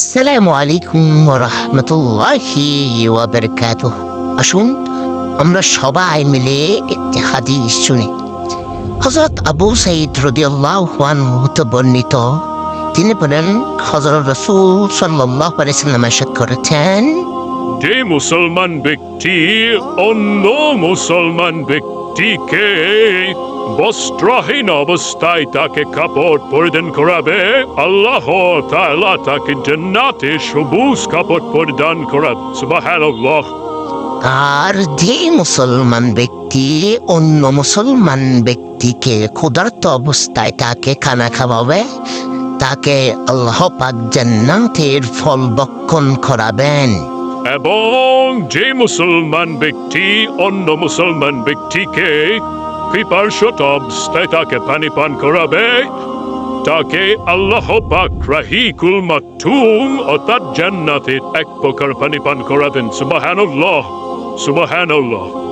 আসসালামু আলাইকুম রহমতুল্লাহি ওয়াবারকাত আসুন আমরা সবাই মিলে একটি হাদিস শুনি হজরত আবু সাইদ রদিয়াল্লাহ হতে বর্ণিত তিনি বলেন হজরত রসুল সাল্লাহ আলাইসাল্লাম এসে করেছেন যে মুসলমান ব্যক্তি অন্য মুসলমান ব্যক্তিকে বস্ত্রহীন অবস্থায় তাকে কাপড় পরিধান করাবে, আল্লাহ তাআলা তাকে জান্নাতে সবুজ কাপড় পরিধান করাবে। সুবহানাল্লাহ। আর যে মুসলমান ব্যক্তি অন্য মুসলমান ব্যক্তিকে ক্ষুধার্ত অবস্থায় তাকে খানা খাওয়াবে, তাকে আল্লাহ পাক জান্নাতের ফল বক্ষণ করাবেন। এবং যে মুসলমান ব্যক্তি অন্য মুসলমান ব্যক্তিকে পিপার্শত অবস্থায় তাকে পানি পান করাবে, তাকে আল্লাহ পাক রাহিকুল মাকতুম অর্থাৎ জান্নাতের এক প্রকার পানি পান করাবেন। সুবহানাল্লাহ সুবহানাল্লাহ।